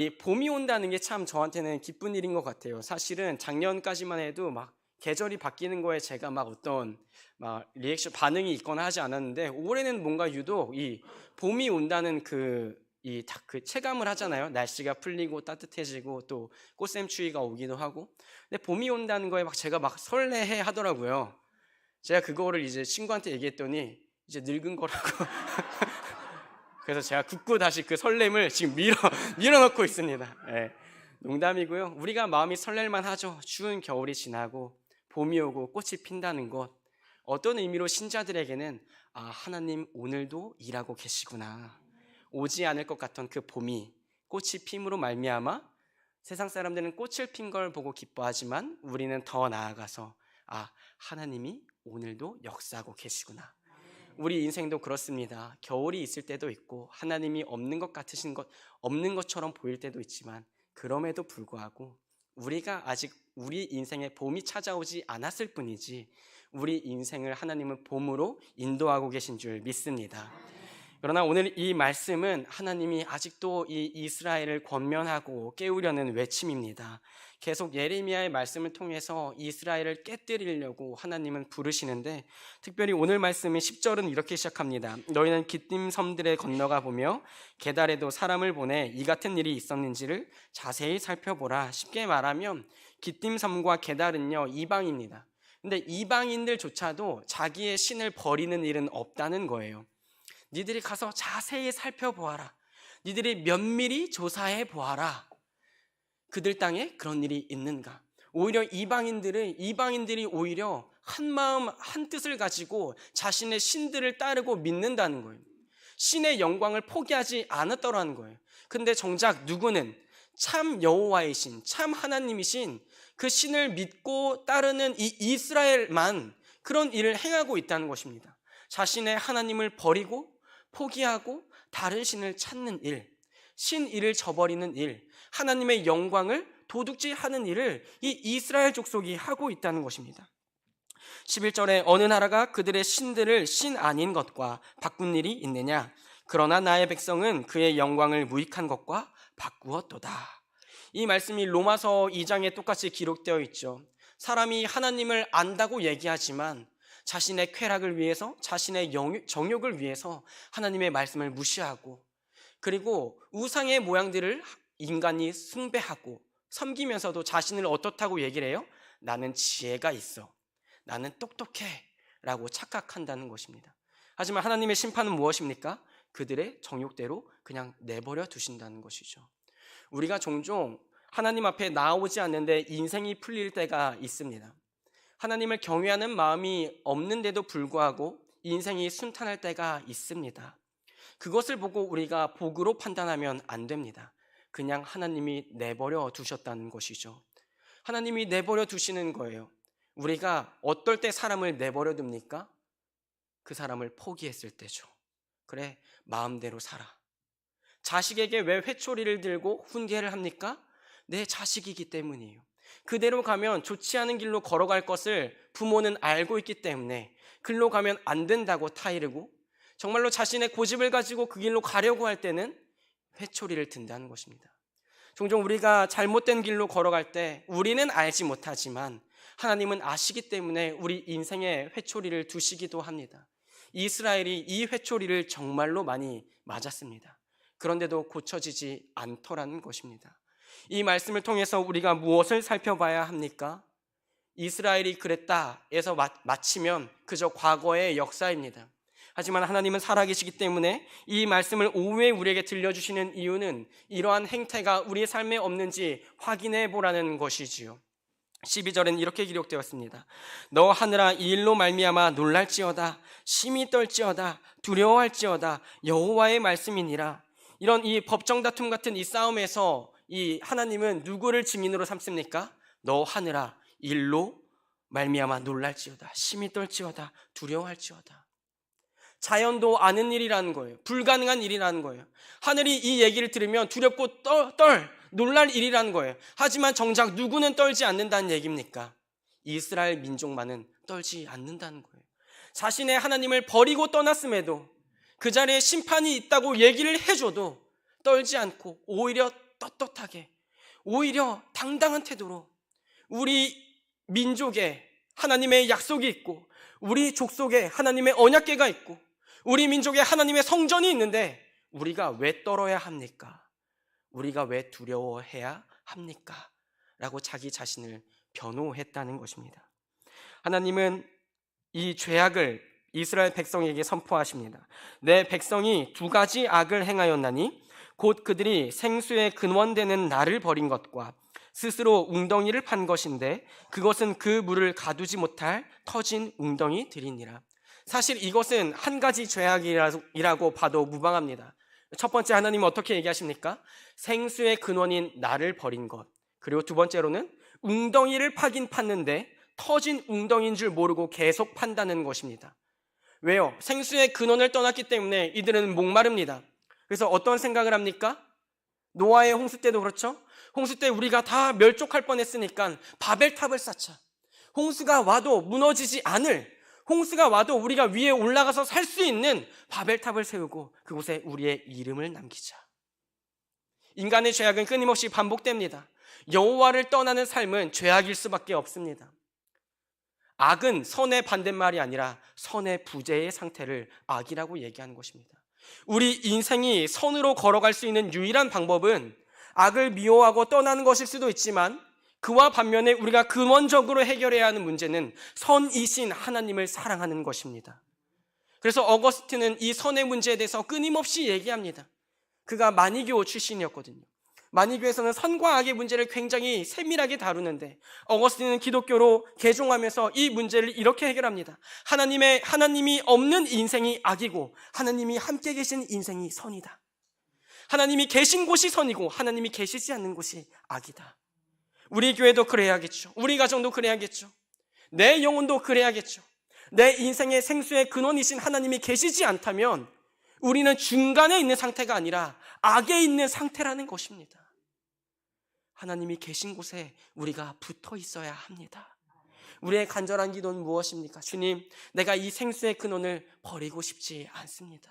이 봄이 온다는 게 참 저한테는 기쁜 일인 것 같아요. 사실은 작년까지만 해도 막 계절이 바뀌는 거에 제가 막 어떤 막 리액션 반응이 있거나 하지 않았는데 올해는 뭔가 유독 이 봄이 온다는 그이그 체감을 하잖아요. 날씨가 풀리고 따뜻해지고 또 꽃샘추위가 오기도 하고. 근데 봄이 온다는 거에 막 제가 막 설레해 하더라고요. 제가 그거를 이제 친구한테 얘기했더니 이제 늙은 거라고. 그래서 제가 굳고 다시 그 설렘을 지금 밀어 밀어넣고 있습니다. 예. 농담이고요. 우리가 마음이 설렐만 하죠. 추운 겨울이 지나고 봄이 오고 꽃이 핀다는 것. 어떤 의미로 신자들에게는 아 하나님 오늘도 일하고 계시구나. 오지 않을 것 같던 그 봄이 꽃이 핌으로 말미암아 세상 사람들은 꽃을 핀 걸 보고 기뻐하지만 우리는 더 나아가서 아 하나님이 오늘도 역사하고 계시구나. 우리 인생도 그렇습니다. 겨울이 있을 때도 있고 하나님이 없는 것 같으신 것 없는 것처럼 보일 때도 있지만 그럼에도 불구하고 우리가 아직 우리 인생에 봄이 찾아오지 않았을 뿐이지 우리 인생을 하나님은 봄으로 인도하고 계신 줄 믿습니다. 그러나 오늘 이 말씀은 하나님이 아직도 이 이스라엘을 권면하고 깨우려는 외침입니다. 계속 예레미야의 말씀을 통해서 이스라엘을 깨뜨리려고 하나님은 부르시는데 특별히 오늘 말씀의 10절은 이렇게 시작합니다. 너희는 기띔 섬들에 건너가 보며 게달에도 사람을 보내 이 같은 일이 있었는지를 자세히 살펴보라. 쉽게 말하면 기띔 섬과 게달은요 이방입니다. 근데 이방인들조차도 자기의 신을 버리는 일은 없다는 거예요. 니들이 가서 자세히 살펴보아라. 니들이 면밀히 조사해 보아라. 그들 땅에 그런 일이 있는가? 오히려 이방인들은 이방인들이 오히려 한 마음 한 뜻을 가지고 자신의 신들을 따르고 믿는다는 거예요. 신의 영광을 포기하지 않았더라는 거예요. 근데 정작 누구는 참 여호와의 신, 참 하나님이신 그 신을 믿고 따르는 이 이스라엘만 그런 일을 행하고 있다는 것입니다. 자신의 하나님을 버리고 포기하고 다른 신을 찾는 일, 신 일을 저버리는 일, 하나님의 영광을 도둑질하는 일을 이 이스라엘 족속이 하고 있다는 것입니다. 11절에 어느 나라가 그들의 신들을 신 아닌 것과 바꾼 일이 있느냐? 그러나 나의 백성은 그의 영광을 무익한 것과 바꾸었도다. 이 말씀이 로마서 2장에 똑같이 기록되어 있죠. 사람이 하나님을 안다고 얘기하지만 자신의 쾌락을 위해서, 자신의 정욕을 위해서 하나님의 말씀을 무시하고 그리고 우상의 모양들을 인간이 숭배하고 섬기면서도 자신을 어떻다고 얘기를 해요? 나는 지혜가 있어. 나는 똑똑해. 라고 착각한다는 것입니다. 하지만 하나님의 심판은 무엇입니까? 그들의 정욕대로 그냥 내버려 두신다는 것이죠. 우리가 종종 하나님 앞에 나오지 않는데 인생이 풀릴 때가 있습니다. 하나님을 경외하는 마음이 없는데도 불구하고 인생이 순탄할 때가 있습니다. 그것을 보고 우리가 복으로 판단하면 안 됩니다. 그냥 하나님이 내버려 두셨다는 것이죠. 하나님이 내버려 두시는 거예요. 우리가 어떨 때 사람을 내버려 둡니까? 그 사람을 포기했을 때죠. 그래, 마음대로 살아. 자식에게 왜 회초리를 들고 훈계를 합니까? 내 자식이기 때문이에요. 그대로 가면 좋지 않은 길로 걸어갈 것을 부모는 알고 있기 때문에 글로 가면 안 된다고 타이르고 정말로 자신의 고집을 가지고 그 길로 가려고 할 때는 회초리를 든다는 것입니다. 종종 우리가 잘못된 길로 걸어갈 때 우리는 알지 못하지만 하나님은 아시기 때문에 우리 인생에 회초리를 두시기도 합니다. 이스라엘이 이 회초리를 정말로 많이 맞았습니다. 그런데도 고쳐지지 않더라는 것입니다. 이 말씀을 통해서 우리가 무엇을 살펴봐야 합니까? 이스라엘이 그랬다에서 마치면 그저 과거의 역사입니다. 하지만 하나님은 살아계시기 때문에 이 말씀을 오후에 우리에게 들려주시는 이유는 이러한 행태가 우리의 삶에 없는지 확인해 보라는 것이지요. 12절엔 이렇게 기록되었습니다. 너 하늘아 이 일로 말미암아 놀랄지어다 심히 떨지어다 두려워할지어다 여호와의 말씀이니라. 이런 이 법정 다툼 같은 이 싸움에서 이 하나님은 누구를 증인으로 삼습니까? 너 하늘아 일로 말미암아 놀랄지어다 심히 떨지어다 두려워할지어다. 자연도 아는 일이라는 거예요. 불가능한 일이라는 거예요. 하늘이 이 얘기를 들으면 두렵고 떨, 떨 놀랄 일이라는 거예요. 하지만 정작 누구는 떨지 않는다는 얘기입니까? 이스라엘 민족만은 떨지 않는다는 거예요. 자신의 하나님을 버리고 떠났음에도 그 자리에 심판이 있다고 얘기를 해줘도 떨지 않고 오히려 떳떳하게 오히려 당당한 태도로 우리 민족에 하나님의 약속이 있고 우리 족속에 하나님의 언약궤가 있고 우리 민족에 하나님의 성전이 있는데 우리가 왜 떨어야 합니까? 우리가 왜 두려워해야 합니까? 라고 자기 자신을 변호했다는 것입니다. 하나님은 이 죄악을 이스라엘 백성에게 선포하십니다. 내 백성이 두 가지 악을 행하였나니 곧 그들이 생수의 근원되는 나를 버린 것과 스스로 웅덩이를 판 것인데 그것은 그 물을 가두지 못할 터진 웅덩이들이니라. 사실 이것은 한 가지 죄악이라고 봐도 무방합니다. 첫 번째 하나님은 어떻게 얘기하십니까? 생수의 근원인 나를 버린 것. 그리고 두 번째로는 웅덩이를 파긴 팠는데 터진 웅덩이인 줄 모르고 계속 판다는 것입니다. 왜요? 생수의 근원을 떠났기 때문에 이들은 목마릅니다. 그래서 어떤 생각을 합니까? 노아의 홍수 때도 그렇죠? 홍수 때 우리가 다 멸족할 뻔했으니까 바벨탑을 쌓자. 홍수가 와도 무너지지 않을 홍수가 와도 우리가 위에 올라가서 살 수 있는 바벨탑을 세우고 그곳에 우리의 이름을 남기자. 인간의 죄악은 끊임없이 반복됩니다. 여호와를 떠나는 삶은 죄악일 수밖에 없습니다. 악은 선의 반대말이 아니라 선의 부재의 상태를 악이라고 얘기하는 것입니다. 우리 인생이 선으로 걸어갈 수 있는 유일한 방법은 악을 미워하고 떠나는 것일 수도 있지만 그와 반면에 우리가 근원적으로 해결해야 하는 문제는 선이신 하나님을 사랑하는 것입니다. 그래서 어거스틴은 이 선의 문제에 대해서 끊임없이 얘기합니다. 그가 마니교 출신이었거든요. 마니교에서는 선과 악의 문제를 굉장히 세밀하게 다루는데 어거스틴은 기독교로 개종하면서 이 문제를 이렇게 해결합니다. 하나님의 하나님이 없는 인생이 악이고 하나님이 함께 계신 인생이 선이다. 하나님이 계신 곳이 선이고 하나님이 계시지 않는 곳이 악이다. 우리 교회도 그래야겠죠. 우리 가정도 그래야겠죠. 내 영혼도 그래야겠죠. 내 인생의 생수의 근원이신 하나님이 계시지 않다면 우리는 중간에 있는 상태가 아니라 악에 있는 상태라는 것입니다. 하나님이 계신 곳에 우리가 붙어 있어야 합니다. 우리의 간절한 기도는 무엇입니까? 주님, 내가 이 생수의 근원을 버리고 싶지 않습니다.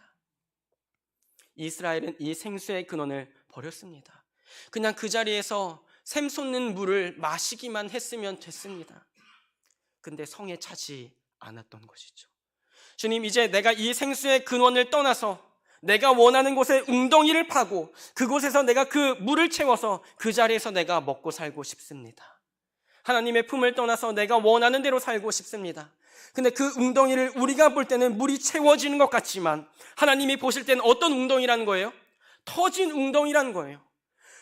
이스라엘은 이 생수의 근원을 버렸습니다. 그냥 그 자리에서 샘 솟는 물을 마시기만 했으면 됐습니다. 근데 성에 차지 않았던 것이죠. 주님, 이제 내가 이 생수의 근원을 떠나서 내가 원하는 곳에 웅덩이를 파고 그곳에서 내가 그 물을 채워서 그 자리에서 내가 먹고 살고 싶습니다. 하나님의 품을 떠나서 내가 원하는 대로 살고 싶습니다. 근데 그 웅덩이를 우리가 볼 때는 물이 채워지는 것 같지만 하나님이 보실 때는 어떤 웅덩이라는 거예요? 터진 웅덩이라는 거예요.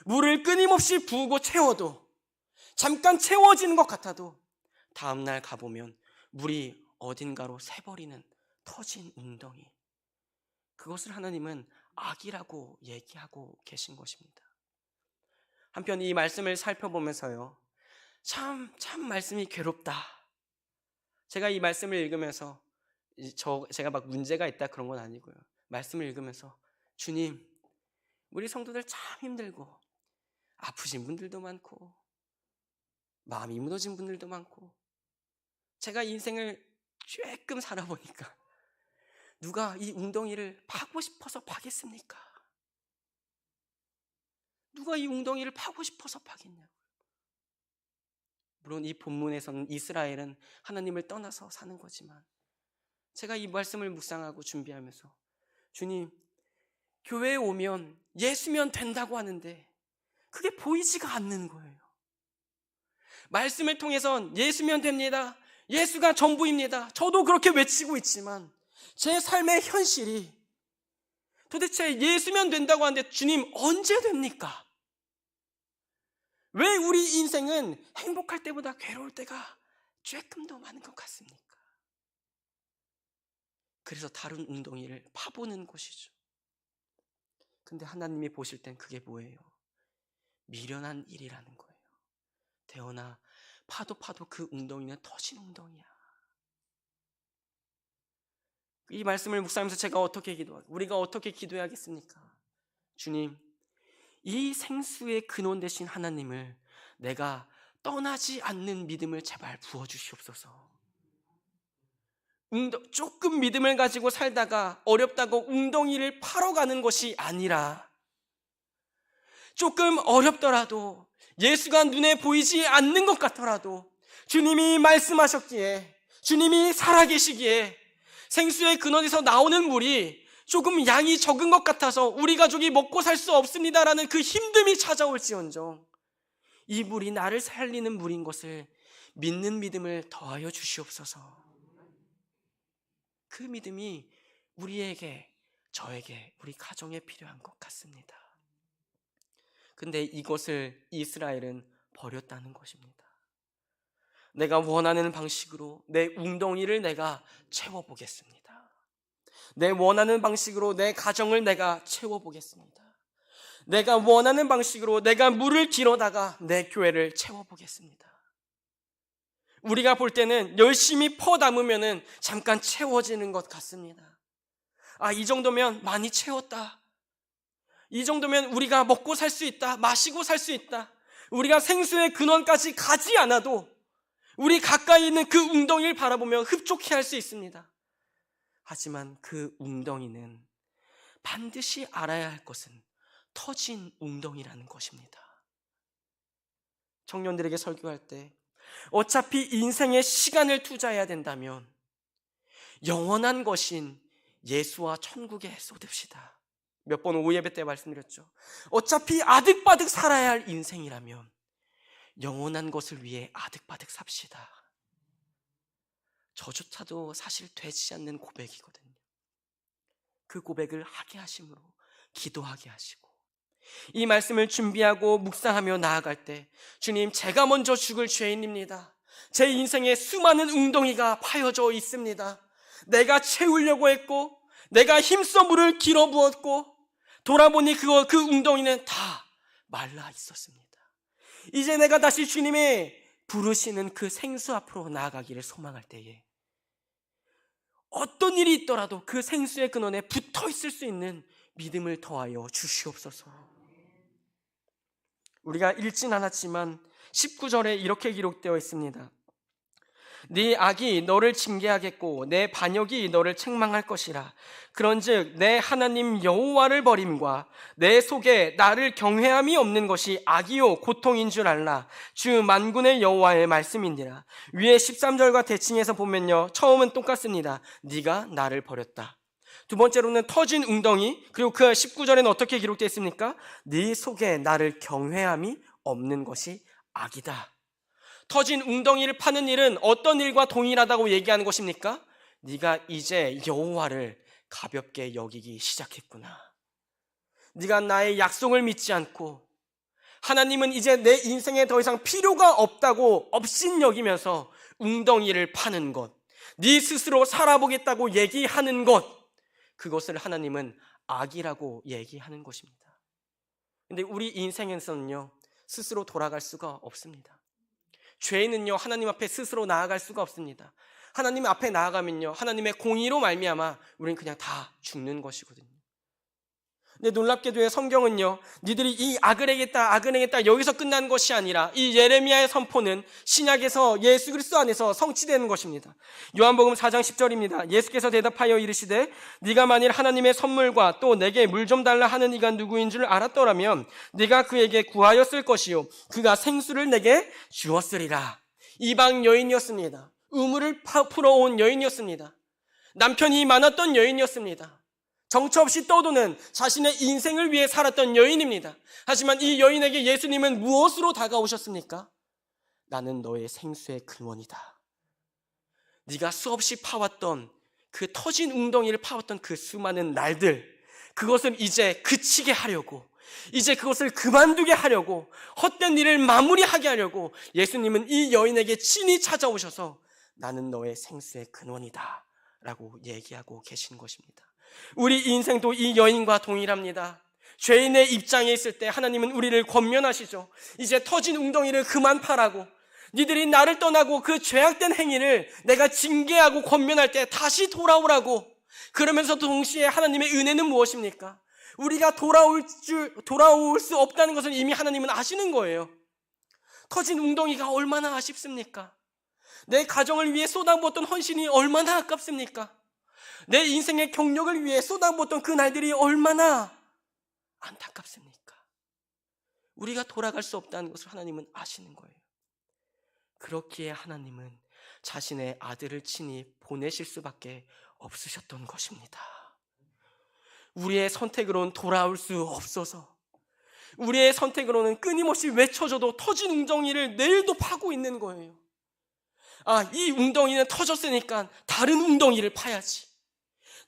물을 끊임없이 부고 채워도 잠깐 채워지는 것 같아도 다음날 가보면 물이 어딘가로 새버리는 터진 웅덩이. 그것을 하나님은 악이라고 얘기하고 계신 것입니다. 한편 이 말씀을 살펴보면서요. 참, 참 말씀이 괴롭다. 제가 이 말씀을 읽으면서 저 제가 막 문제가 있다 그런 건 아니고요. 말씀을 읽으면서 주님, 우리 성도들 참 힘들고 아프신 분들도 많고 마음이 무너진 분들도 많고 제가 인생을 쬐끔 살아보니까 누가 이 웅덩이를 파고 싶어서 파겠습니까? 누가 이 웅덩이를 파고 싶어서 파겠냐고요. 물론 이 본문에서는 이스라엘은 하나님을 떠나서 사는 거지만 제가 이 말씀을 묵상하고 준비하면서 주님, 교회에 오면 예수면 된다고 하는데 그게 보이지가 않는 거예요. 말씀을 통해선 예수면 됩니다. 예수가 전부입니다. 저도 그렇게 외치고 있지만 제 삶의 현실이 도대체 예수면 된다고 하는데 주님 언제 됩니까? 왜 우리 인생은 행복할 때보다 괴로울 때가 조금 더 많은 것 같습니까? 그래서 다른 웅덩이를 파보는 것이죠. 근데 하나님이 보실 땐 그게 뭐예요? 미련한 일이라는 거예요. 대원아, 파도 파도 그 웅덩이는 터진 웅덩이야. 이 말씀을 묵상하면서 제가 어떻게 기도하 우리가 어떻게 기도해야겠습니까? 주님, 이 생수의 근원 되신 하나님을 내가 떠나지 않는 믿음을 제발 부어 주시옵소서. 조금 믿음을 가지고 살다가 어렵다고 웅덩이를 파러 가는 것이 아니라 조금 어렵더라도 예수가 눈에 보이지 않는 것 같더라도 주님이 말씀하셨기에 주님이 살아계시기에 생수의 근원에서 나오는 물이 조금 양이 적은 것 같아서 우리 가족이 먹고 살 수 없습니다라는 그 힘듦이 찾아올지언정 이 물이 나를 살리는 물인 것을 믿는 믿음을 더하여 주시옵소서. 그 믿음이 우리에게, 저에게, 우리 가정에 필요한 것 같습니다. 근데 이것을 이스라엘은 버렸다는 것입니다. 내가 원하는 방식으로 내 웅덩이를 내가 채워보겠습니다. 내 원하는 방식으로 내 가정을 내가 채워보겠습니다. 내가 원하는 방식으로 내가 물을 길어다가 내 교회를 채워보겠습니다. 우리가 볼 때는 열심히 퍼 담으면은 잠깐 채워지는 것 같습니다. 아, 이 정도면 많이 채웠다. 이 정도면 우리가 먹고 살 수 있다. 마시고 살 수 있다. 우리가 생수의 근원까지 가지 않아도 우리 가까이 있는 그 웅덩이를 바라보며 흡족해 할 수 있습니다. 하지만 그 웅덩이는 반드시 알아야 할 것은 터진 웅덩이라는 것입니다. 청년들에게 설교할 때 어차피 인생의 시간을 투자해야 된다면 영원한 것인 예수와 천국에 쏟읍시다. 몇 번 오예배 때 말씀드렸죠. 어차피 아득바득 살아야 할 인생이라면 영원한 것을 위해 아득바득 삽시다. 저조차도 사실 되지 않는 고백이거든요. 그 고백을 하게 하심으로 기도하게 하시고 이 말씀을 준비하고 묵상하며 나아갈 때 주님 제가 먼저 죽을 죄인입니다. 제 인생에 수많은 웅덩이가 파여져 있습니다. 내가 채우려고 했고 내가 힘써 물을 길어 부었고 돌아보니 그거 그 웅덩이는 다 말라 있었습니다. 이제 내가 다시 주님의 부르시는 그 생수 앞으로 나아가기를 소망할 때에 어떤 일이 있더라도 그 생수의 근원에 붙어 있을 수 있는 믿음을 더하여 주시옵소서. 우리가 읽진 않았지만 19절에 이렇게 기록되어 있습니다. 네 악이 너를 징계하겠고 내 반역이 너를 책망할 것이라. 그런즉 내 하나님 여호와를 버림과 내 속에 나를 경외함이 없는 것이 악이요 고통인 줄 알라. 주 만군의 여호와의 말씀인니라. 위에 13절과 대칭해서 보면요. 처음은 똑같습니다. 네가 나를 버렸다. 두 번째로는 터진 웅덩이 그리고 그 19절에는 어떻게 기록되어 있습니까? 네 속에 나를 경외함이 없는 것이 악이다. 터진 웅덩이를 파는 일은 어떤 일과 동일하다고 얘기하는 것입니까? 네가 이제 여호와를 가볍게 여기기 시작했구나. 네가 나의 약속을 믿지 않고 하나님은 이제 내 인생에 더 이상 필요가 없다고 업신 여기면서 웅덩이를 파는 것, 네 스스로 살아보겠다고 얘기하는 것, 그것을 하나님은 악이라고 얘기하는 것입니다. 근데 우리 인생에서는요, 스스로 돌아갈 수가 없습니다. 죄인은요 하나님 앞에 스스로 나아갈 수가 없습니다. 하나님 앞에 나아가면요 하나님의 공의로 말미암아 우리는 그냥 다 죽는 것이거든요. 근데 놀랍게도 성경은요, 니들이 이 악을 행했다, 악을 행했다, 여기서 끝난 것이 아니라 이 예레미야의 선포는 신약에서 예수 그리스도 안에서 성취되는 것입니다. 요한복음 4장 10절입니다. 예수께서 대답하여 이르시되, 네가 만일 하나님의 선물과 또 내게 물 좀 달라 하는 이가 누구인 줄 알았더라면, 네가 그에게 구하였을 것이요, 그가 생수를 내게 주었으리라. 이방 여인이었습니다. 우물을 풀어온 여인이었습니다. 남편이 많았던 여인이었습니다. 정처 없이 떠도는 자신의 인생을 위해 살았던 여인입니다. 하지만 이 여인에게 예수님은 무엇으로 다가오셨습니까? 나는 너의 생수의 근원이다. 네가 수없이 파왔던 그 터진 웅덩이를 파왔던 그 수많은 날들, 그것을 이제 그치게 하려고, 이제 그것을 그만두게 하려고, 헛된 일을 마무리하게 하려고 예수님은 이 여인에게 친히 찾아오셔서 나는 너의 생수의 근원이다. 라고 얘기하고 계신 것입니다. 우리 인생도 이 여인과 동일합니다. 죄인의 입장에 있을 때 하나님은 우리를 권면하시죠. 이제 터진 웅덩이를 그만 파라고. 니들이 나를 떠나고 그 죄악된 행위를 내가 징계하고 권면할 때 다시 돌아오라고. 그러면서 동시에 하나님의 은혜는 무엇입니까? 우리가 돌아올 줄, 돌아올 수 없다는 것을 이미 하나님은 아시는 거예요. 터진 웅덩이가 얼마나 아쉽습니까? 내 가정을 위해 쏟아부었던 헌신이 얼마나 아깝습니까? 내 인생의 경력을 위해 쏟아부었던 그 날들이 얼마나 안타깝습니까? 우리가 돌아갈 수 없다는 것을 하나님은 아시는 거예요. 그렇기에 하나님은 자신의 아들을 친히 보내실 수밖에 없으셨던 것입니다. 우리의 선택으로는 돌아올 수 없어서 우리의 선택으로는 끊임없이 외쳐줘도 터진 웅덩이를 내일도 파고 있는 거예요. 아, 이 웅덩이는 터졌으니까 다른 웅덩이를 파야지.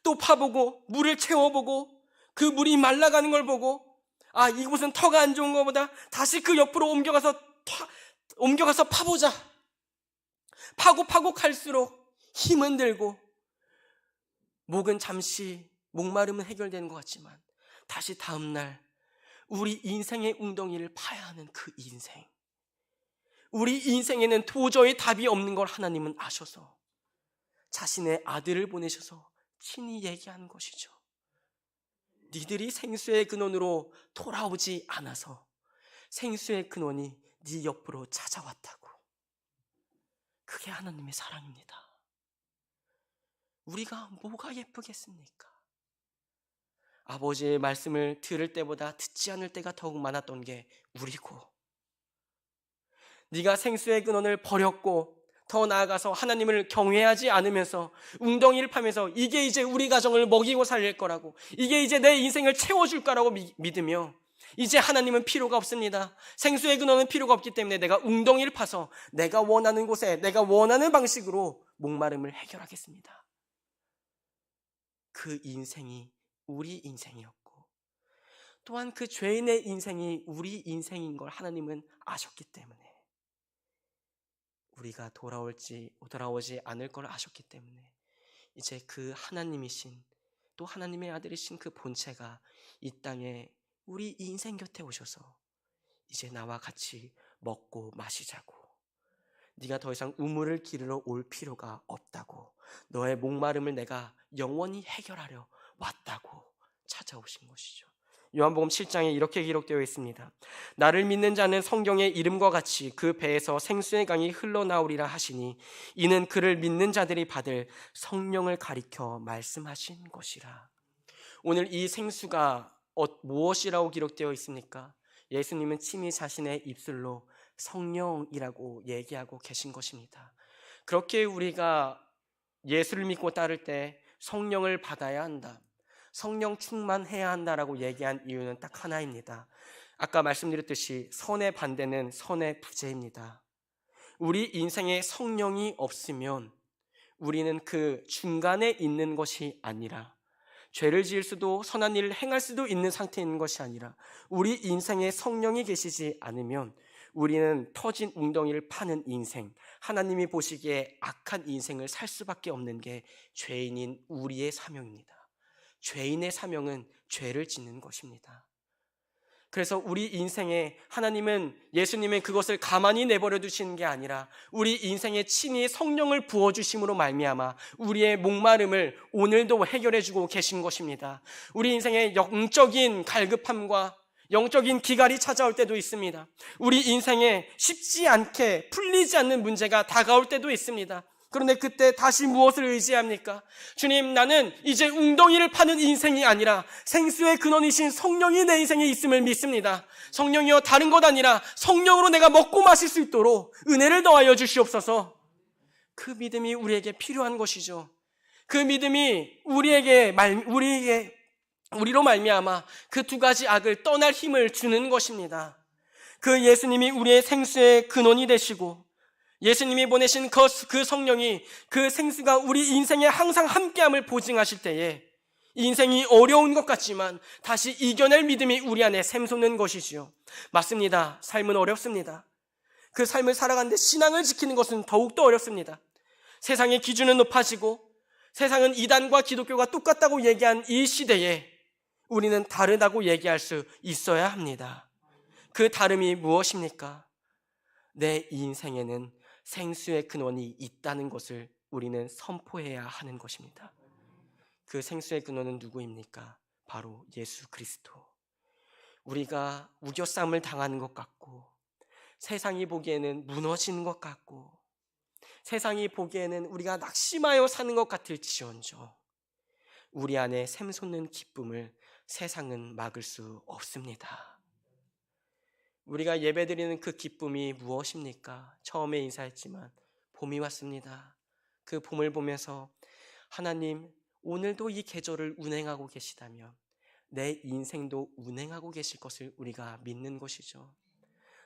또 파보고 물을 채워보고 그 물이 말라가는 걸 보고 아, 이곳은 터가 안 좋은 것보다 다시 그 옆으로 옮겨가서 파, 옮겨가서 파보자. 파고 파고 갈수록 힘은 들고 목은 잠시 목마름은 해결되는 것 같지만 다시 다음날 우리 인생의 웅덩이를 파야 하는 그 인생. 우리 인생에는 도저히 답이 없는 걸 하나님은 아셔서 자신의 아들을 보내셔서 친히 얘기하는 것이죠. 니들이 생수의 근원으로 돌아오지 않아서 생수의 근원이 네 옆으로 찾아왔다고. 그게 하나님의 사랑입니다. 우리가 뭐가 예쁘겠습니까? 아버지의 말씀을 들을 때보다 듣지 않을 때가 더욱 많았던 게 우리고 네가 생수의 근원을 버렸고 더 나아가서 하나님을 경외하지 않으면서 웅덩이를 파면서 이게 이제 우리 가정을 먹이고 살릴 거라고 이게 이제 내 인생을 채워줄 거라고 미, 믿으며 이제 하나님은 필요가 없습니다. 생수의 근원은 필요가 없기 때문에 내가 웅덩이를 파서 내가 원하는 곳에 내가 원하는 방식으로 목마름을 해결하겠습니다. 그 인생이 우리 인생이었고 또한 그 죄인의 인생이 우리 인생인 걸 하나님은 아셨기 때문에 우리가 돌아올지 돌아오지 않을 걸 아셨기 때문에 이제 그 하나님이신 또 하나님의 아들이신 그 본체가 이 땅에 우리 인생 곁에 오셔서 이제 나와 같이 먹고 마시자고 네가 더 이상 우물을 기르러 올 필요가 없다고 너의 목마름을 내가 영원히 해결하려 왔다고 찾아오신 것이죠. 요한복음 7장에 이렇게 기록되어 있습니다. 나를 믿는 자는 성경의 이름과 같이 그 배에서 생수의 강이 흘러나오리라 하시니 이는 그를 믿는 자들이 받을 성령을 가리켜 말씀하신 것이라. 오늘 이 생수가 어, 무엇이라고 기록되어 있습니까? 예수님은 친히 자신의 입술로 성령이라고 얘기하고 계신 것입니다. 그렇게 우리가 예수를 믿고 따를 때 성령을 받아야 한다. 성령 충만해야 한다라고 얘기한 이유는 딱 하나입니다. 아까 말씀드렸듯이 선의 반대는 선의 부재입니다. 우리 인생에 성령이 없으면 우리는 그 중간에 있는 것이 아니라 죄를 지을 수도 선한 일을 행할 수도 있는 상태에 있는 것이 아니라 우리 인생에 성령이 계시지 않으면 우리는 터진 웅덩이를 파는 인생, 하나님이 보시기에 악한 인생을 살 수밖에 없는 게 죄인인 우리의 사명입니다. 죄인의 사명은 죄를 짓는 것입니다. 그래서 우리 인생에 하나님은 예수님의 그것을 가만히 내버려 두시는 게 아니라 우리 인생에 친히 성령을 부어 주심으로 말미암아 우리의 목마름을 오늘도 해결해 주고 계신 것입니다. 우리 인생의 영적인 갈급함과 영적인 기갈이 찾아올 때도 있습니다. 우리 인생에 쉽지 않게 풀리지 않는 문제가 다가올 때도 있습니다. 그런데 그때 다시 무엇을 의지합니까? 주님, 나는 이제 웅덩이를 파는 인생이 아니라 생수의 근원이신 성령이 내 인생에 있음을 믿습니다. 성령이여 다른 것 아니라 성령으로 내가 먹고 마실 수 있도록 은혜를 더하여 주시옵소서. 그 믿음이 우리에게 필요한 것이죠. 그 믿음이 우리에게 말, 우리에게 우리로 말미암아 그 두 가지 악을 떠날 힘을 주는 것입니다. 그 예수님이 우리의 생수의 근원이 되시고 예수님이 보내신 그, 그 성령이 그 생수가 우리 인생에 항상 함께함을 보증하실 때에 인생이 어려운 것 같지만 다시 이겨낼 믿음이 우리 안에 샘솟는 것이지요. 맞습니다. 삶은 어렵습니다. 그 삶을 살아가는데 신앙을 지키는 것은 더욱더 어렵습니다. 세상의 기준은 높아지고 세상은 이단과 기독교가 똑같다고 얘기한 이 시대에 우리는 다르다고 얘기할 수 있어야 합니다. 그 다름이 무엇입니까? 내 인생에는 생수의 근원이 있다는 것을 우리는 선포해야 하는 것입니다. 그 생수의 근원은 누구입니까? 바로 예수 그리스도. 우리가 우겨쌈을 당하는 것 같고, 세상이 보기에는 무너지는 것 같고, 세상이 보기에는 우리가 낙심하여 사는 것 같을지언정, 우리 안에 샘솟는 기쁨을 세상은 막을 수 없습니다. 우리가 예배드리는 그 기쁨이 무엇입니까? 처음에 인사했지만 봄이 왔습니다. 그 봄을 보면서 하나님 오늘도 이 계절을 운행하고 계시다면 내 인생도 운행하고 계실 것을 우리가 믿는 것이죠.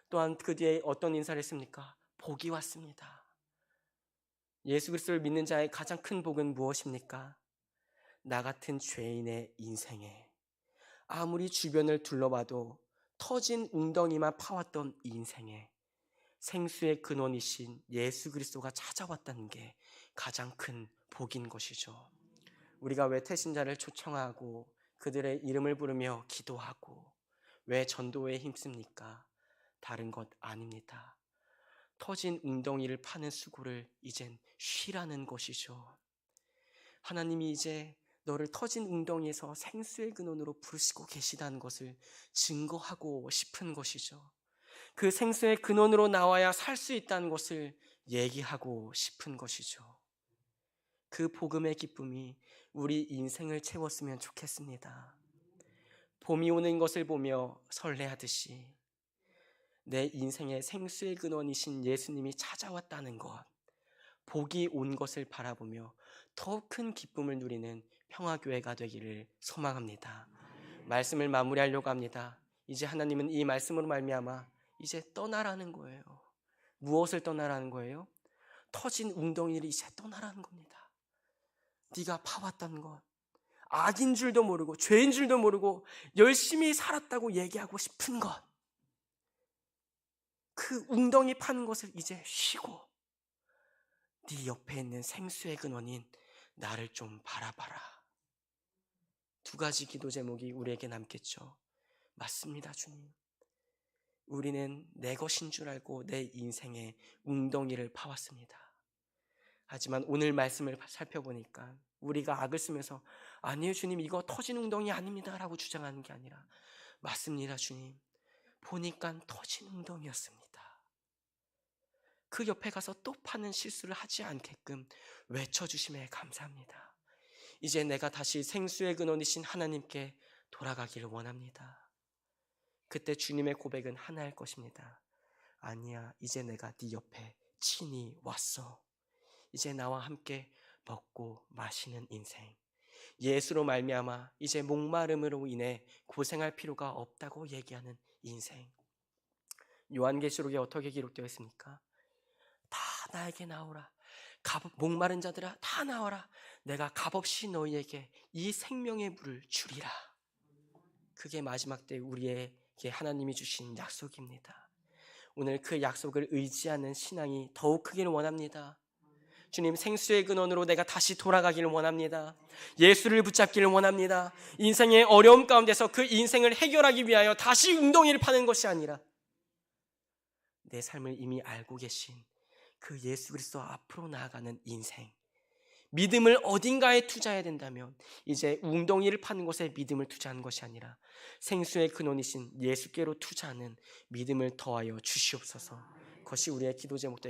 또한 그 뒤에 어떤 인사를 했습니까? 복이 왔습니다. 예수 그리스도를 믿는 자의 가장 큰 복은 무엇입니까? 나 같은 죄인의 인생에 아무리 주변을 둘러봐도 터진 웅덩이만 파왔던 이 인생에 생수의 근원이신 예수 그리스도가 찾아왔다는 게 가장 큰 복인 것이죠. 우리가 왜 태신자를 초청하고 그들의 이름을 부르며 기도하고 왜 전도에 힘씁니까? 다른 것 아닙니다. 터진 웅덩이를 파는 수고를 이젠 쉬라는 것이죠. 하나님이 이제 너를 터진 웅덩이에서 생수의 근원으로 부르시고 계시다는 것을 증거하고 싶은 것이죠. 그 생수의 근원으로 나와야 살 수 있다는 것을 얘기하고 싶은 것이죠. 그 복음의 기쁨이 우리 인생을 채웠으면 좋겠습니다. 봄이 오는 것을 보며 설레하듯이 내 인생의 생수의 근원이신 예수님이 찾아왔다는 것, 복이 온 것을 바라보며 더큰 기쁨을 누리는 평화교회가 되기를 소망합니다. 말씀을 마무리하려고 합니다. 이제 하나님은 이 말씀으로 말미암아 이제 떠나라는 거예요. 무엇을 떠나라는 거예요? 터진 웅덩이를 이제 떠나라는 겁니다. 네가 파왔던 것, 악인 줄도 모르고 죄인 줄도 모르고 열심히 살았다고 얘기하고 싶은 것, 그 웅덩이 파는 것을 이제 쉬고 네 옆에 있는 생수의 근원인 나를 좀 바라봐라. 두 가지 기도 제목이 우리에게 남겠죠. 맞습니다, 주님. 우리는 내 것인 줄 알고 내 인생의 웅덩이를 파왔습니다. 하지만 오늘 말씀을 살펴보니까 우리가 악을 쓰면서 아니에요, 주님, 이거 터진 웅덩이 아닙니다. 라고 주장하는 게 아니라 맞습니다, 주님. 보니까 터진 웅덩이였습니다. 그 옆에 가서 또 파는 실수를 하지 않게끔 외쳐주심에 감사합니다. 이제 내가 다시 생수의 근원이신 하나님께 돌아가기를 원합니다. 그때 주님의 고백은 하나일 것입니다. 아니야, 이제 내가 네 옆에 친히 왔어. 이제 나와 함께 먹고 마시는 인생. 예수로 말미암아 이제 목마름으로 인해 고생할 필요가 없다고 얘기하는 인생. 요한계시록에 어떻게 기록되어 있습니까? 다 나에게 나오라. 값, 목마른 자들아 다 나와라. 내가 값없이 너희에게 이 생명의 물을 주리라. 그게 마지막 때 우리에게 하나님이 주신 약속입니다. 오늘 그 약속을 의지하는 신앙이 더욱 크기를 원합니다. 주님 생수의 근원으로 내가 다시 돌아가기를 원합니다. 예수를 붙잡기를 원합니다. 인생의 어려움 가운데서 그 인생을 해결하기 위하여 다시 웅덩이를 파는 것이 아니라 내 삶을 이미 알고 계신 그 예수 그리스도 앞으로 나아가는 인생. 믿음을 어딘가에 투자해야 된다면 이제 웅덩이를 파는 것에 믿음을 투자하는 것이 아니라 생수의 근원이신 예수께로 투자하는 믿음을 더하여 주시옵소서. 그것이 우리의 기도 제목